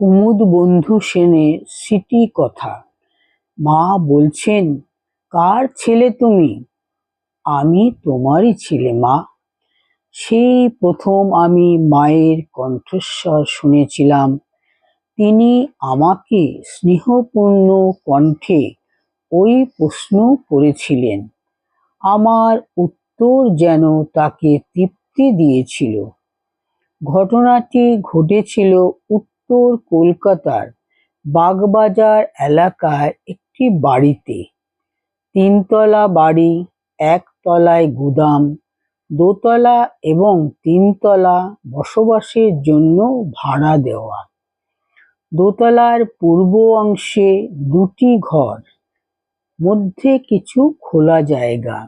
কুমুদ বন্ধু সেনের স্মৃতি কথা। মা বলছেন, কার ছেলে তুমি? আমি তোমারই ছেলে, মা। সেই প্রথম আমি মায়ের কণ্ঠস্বর শুনেছিলাম। তিনি আমাকে স্নেহপূর্ণ কণ্ঠে ওই প্রশ্ন করেছিলেন, আমার উত্তর যেন তাকে তৃপ্তি দিয়েছিল। ঘটনাটি ঘটেছিল উত্তর কলকাতার বাগবাজার এলাকায় একটি বাড়িতে। তিনতলা বাড়ি, একতলায় গুদাম, দোতলা এবং তিনতলা বসবাসের জন্য ভাড়া দেওয়া। দোতলার পূর্ব অংশে দুটি ঘর, মধ্যে কিছু খোলা জায়গা।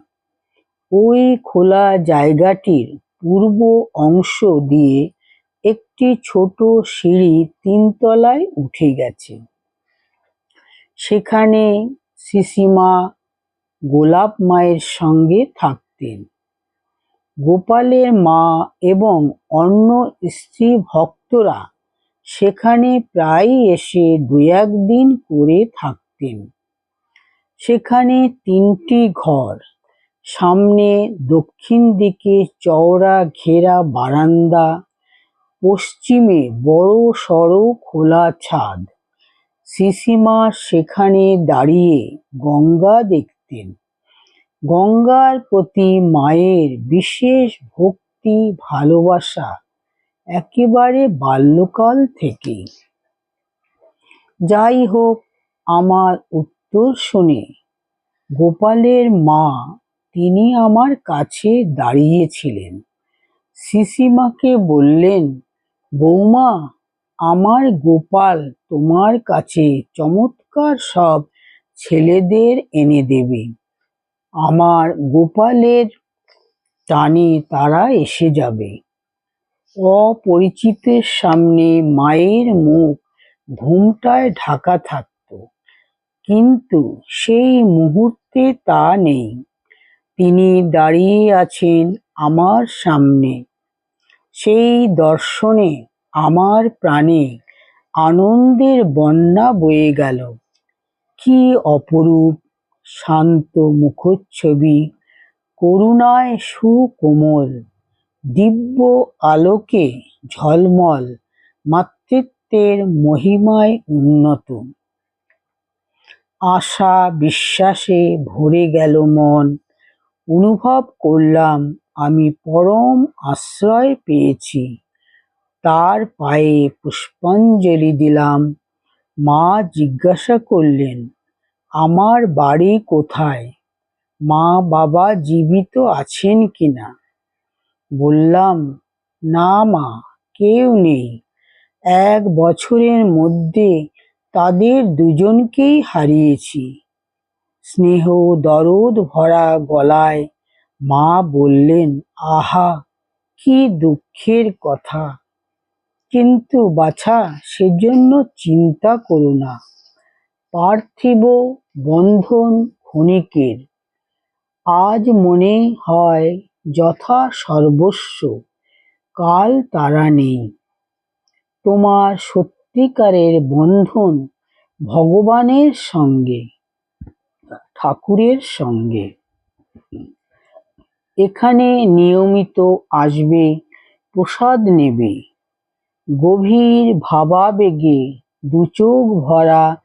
ওই খোলা জায়গাটির পূর্ব অংশ দিয়ে একটি ছোট সিঁড়ি তিনতলায় উঠে গেছে। সেখানে শিশিমা গোলাপ মায়ের সঙ্গে থাকতেন। গোপালের মা এবং অন্য স্ত্রী ভক্তরা সেখানে প্রায়ই এসে দু একদিন করে থাকতেন। সেখানে তিনটি ঘর, সামনে দক্ষিণ দিকে চওড়া ঘেরা বারান্দা পশ্চিমে বড় সড়ো খোলা ছাদ। শিশিমা সেখানে দাঁড়িয়ে গঙ্গা দেখতেন। গঙ্গার প্রতি মায়ের বিশেষ ভক্তি, ভালোবাসা একেবারে বাল্যকাল থেকেই যাই হোক, আমার উত্তর শুনে গোপালের মা তিনি আমার কাছে দাঁড়িয়েছিলেন। শিশিমাকে বললেন বৌমা, আমার গোপাল তোমার কাছে চমৎকার সব ছেলেদের এনে দেবে। আমার গোপালের টানে তারা এসে যাবে। অপরিচিতের সামনে মায়ের মুখ ঘুমটায় ঢাকা থাকত, কিন্তু সেই মুহূর্তে তা নেই। তিনি দাঁড়িয়ে আছেন আমার সামনে। সেই দর্শনে আমার প্রাণে আনন্দের বন্যা বয়ে গেল। কি অপরূপ শান্ত মুখচ্ছবি, করুণায় সুকোমল, দিব্য আলোকে ঝলমল, মাতৃত্বের মহিমায় উন্নত। আশা বিশ্বাসে ভরে গেল মন, অনুভব করলাম আমি পরম আশ্রয় পেয়েছি। তার পায়ে পুষ্পাঞ্জলি দিলাম। মা জিজ্ঞাসা করলেন, আমার বাড়ি কোথায়? মা বাবা জীবিত আছেন কিনা বললাম, না মা, কেউ নেই। এক বছরের মধ্যে তাদের দুজনকেই হারিয়েছি। স্নেহ দরদ ভরা গলায় মা বললেন, আহা, কি দুঃখের কথা। কিন্তু বাছা, সেজন্য চিন্তা করো না। পার্থিব বন্ধন ক্ষণিকের। আজ মনে হয় যথা সর্বস্ব, কাল তারা নেই। তোমার সত্যিকারের বন্ধন ভগবানের সঙ্গে, ঠাকুরের সঙ্গে। এখানে নিয়মিত আসবে, প্রসাদ নেবে। গভীর ভাবাবেগে দুচোখ ভরা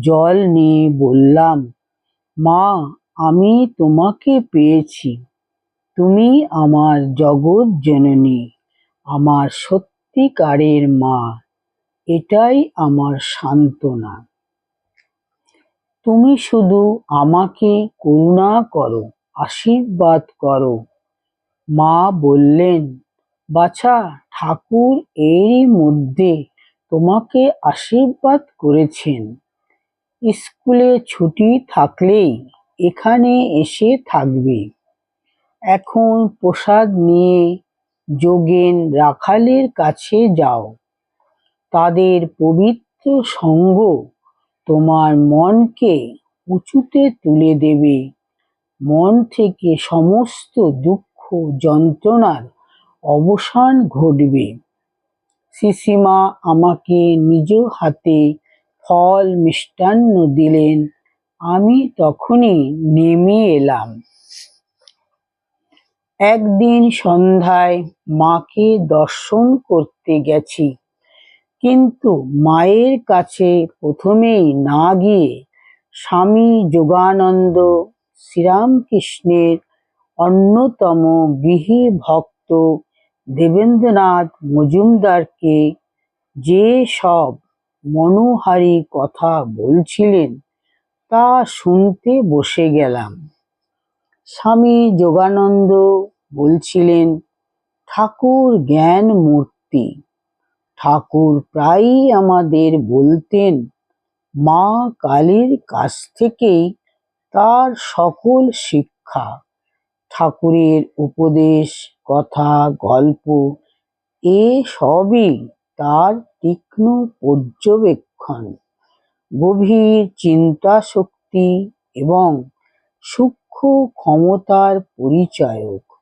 জল নিয়ে বললাম, মা, আমি তোমাকে পেয়েছি। তুমি আমার জগৎ জননী, আমার সত্যিকারের মা। এটাই আমার সান্ত্বনা। তুমি শুধু আমাকে করুণা করো। আশীর্বাদ করো। মা বললেন, বাছা, ঠাকুর এরই মধ্যে তোমাকে আশীর্বাদ করেছেন। স্কুলে ছুটি থাকলেই এখানে এসে থাকবে। এখন প্রসাদ নিয়ে যোগেন রাখালের কাছে যাও। তাদের পবিত্র সঙ্গ তোমার মনকে উঁচুতে তুলে দেবে। মন থেকে সমস্ত দুঃখ, যন্ত্রণার অবসান ঘটবে। শিশিমা আমাকে নিজ হাতে ফল মিষ্টান্ন দিলেন। আমি তখনই নেমে এলাম। একদিন সন্ধ্যায় মাকে দর্শন করতে গেছি। কিন্তু মায়ের কাছে প্রথমেই না গিয়ে স্বামী যোগানন্দ শ্রীরামকৃষ্ণের অন্যতম গৃহী ভক্ত দেবেন্দ্রনাথ মজুমদারকে যে সব মনোহারী কথা বলছিলেন তা শুনতে বসে গেলাম। স্বামী যোগানন্দ বলছিলেন, ঠাকুর জ্ঞান মূর্তি, ঠাকুর প্রায়ই আমাদের বলতেন, মা কালীর কাছ থেকেই তার সকল শিক্ষা, ঠাকুরের উপদেশ, কথা, গল্প, এ সবই তার তীক্ষ্ণ পর্যবেক্ষণ। গভীর চিন্তা শক্তি এবং সূক্ষ্ম ক্ষমতার পরিচায়ক।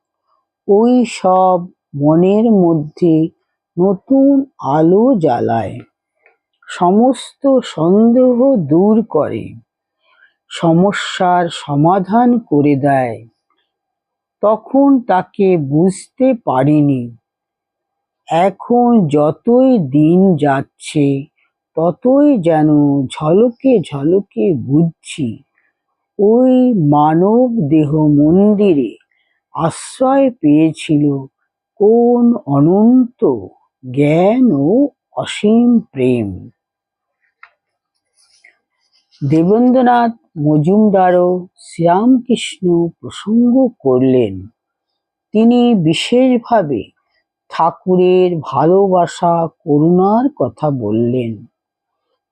ওই সব মনের মধ্যে নতুন আলো জ্বালায়। সমস্ত সন্দেহ দূর করে। সমস্যার সমাধান করে দেয়। তখন তাকে বুঝতে পারিনি। এখন যতই দিন যাচ্ছে, ততই যেন ঝলকে ঝলকে বুঝছি, ওই মানব দেহ মন্দিরে আশ্রয় পেয়েছিল কোন অনন্ত জ্ঞান ও অসীম প্রেম। দেবেন্দ্রনাথ মজুমদারও শ্রীরামকৃষ্ণ প্রসঙ্গ করলেন। তিনি বিশেষভাবে ঠাকুরের ভালোবাসা, করুণার কথা বললেন।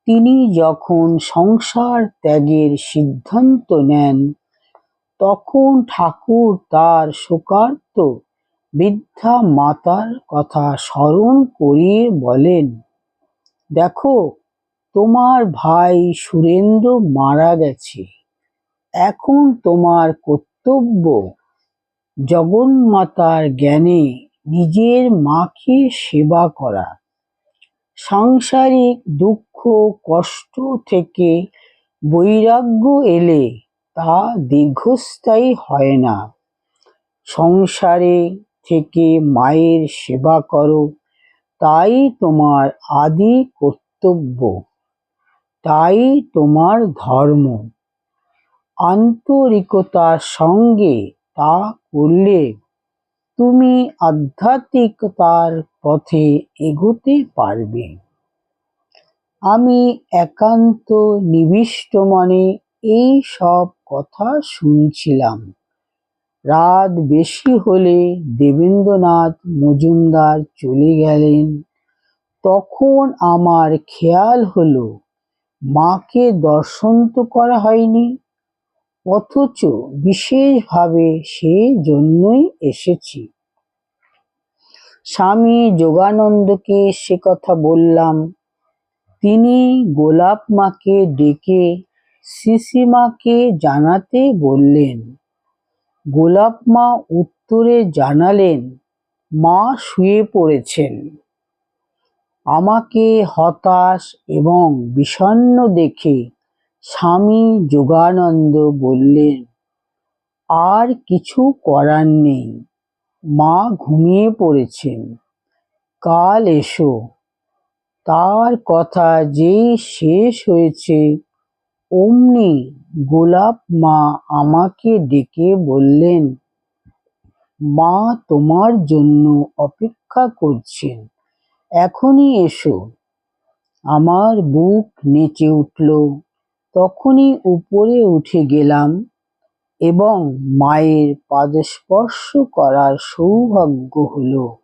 তিনি যখন সংসার ত্যাগের সিদ্ধান্ত নেন, তখন ঠাকুর তার শোকার্ত বৃদ্ধা মাতার কথা স্মরণ করিয়ে বলেন, দেখো তোমার ভাই সুরেন্দ্র মারা গেছে। এখন তোমার কর্তব্য জগন্মাতার জ্ঞানে নিজের মাকে সেবা করা। সাংসারিক দুঃখ, কষ্ট থেকে বৈরাগ্য এলে তা দীর্ঘস্থায়ী হয় না। সংসারে থেকে মায়ের সেবা করো, তাই তোমার আদি কর্তব্য। তাই তোমার ধর্ম। আন্তরিকতার সঙ্গে তা করলে তুমি আধ্যাত্মিকতার পথে এগোতে পারবে। আমি একান্ত নিবিষ্ট মনে এই সব কথা শুনছিলাম। রাত বেশি হলে দেবেন্দ্রনাথ মজুমদার চলে গেলেন। তখন আমার খেয়াল হলো মাকে দর্শন তো করা হয়নি, অথচ বিশেষভাবে সে জন্যই এসেছি। স্বামী যোগানন্দকে সে কথা বললাম। তিনি গোলাপ মাকে ডেকে শিশিমাকে জানাতে বললেন, গোলাপ মা উত্তরে জানালেন, মা শুয়ে পড়েছেন। আমাকে হতাশ এবং বিষণ্ণ দেখে স্বামী যোগানন্দ বললেন, আর কিছু করার নেই। মা ঘুমিয়ে পড়েছেন। কাল এসো। তার কথা যেই শেষ হয়েছে, অমনি গোলাপ মা আমাকে ডেকে বললেন, মা তোমার জন্য অপেক্ষা করছেন। এখনই এসো। আমার বুক নেচে উঠল। তখনই উপরে উঠে গেলাম এবং মায়ের পাদস্পর্শ করার সৌভাগ্য হলো।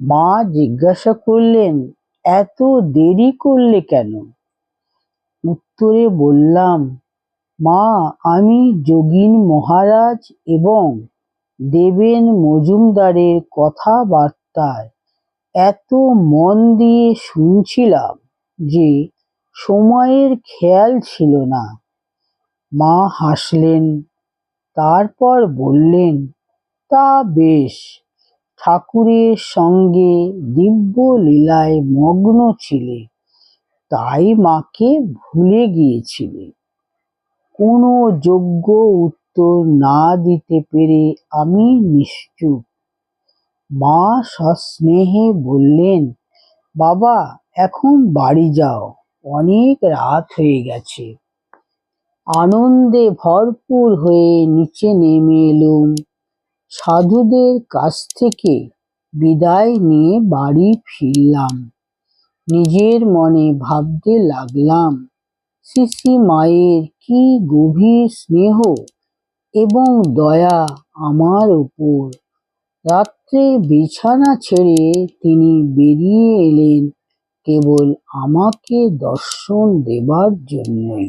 মা জিজ্ঞাসা করলেন, এত দেরি করলে কেন? উত্তরে বললাম, মা, আমি যোগীন মহারাজ এবং দেবেন মজুমদারের কথাবার্তায় এত মন দিয়ে শুনছিলাম যে সময়ের খেয়াল ছিল না। মা হাসলেন, তারপর বললেন, তা বেশ, ঠাকুরের সঙ্গে দিব্য লীলায় মগ্ন ছিলে, তাই মাকে ভুলে গিয়েছিলে। কোনো যোগ্য উত্তর না দিতে পেরে আমি নিশ্চুপ। মা সস্নেহে বললেন, বাবা, এখন বাড়ি যাও। অনেক রাত হয়ে গেছে। আনন্দে ভরপুর হয়ে নিচে নেমে এলুম। সাধুদের কাছ থেকে বিদায় নিয়ে বাড়ি ফিরলাম। নিজের মনে ভাবতে লাগলাম, শিশি মায়ের কি গভীর স্নেহ এবং দয়া আমার উপর। রাত্রে বিছানা ছেড়ে তিনি বেরিয়ে এলেন কেবল আমাকে দর্শন দেবার জন্যই।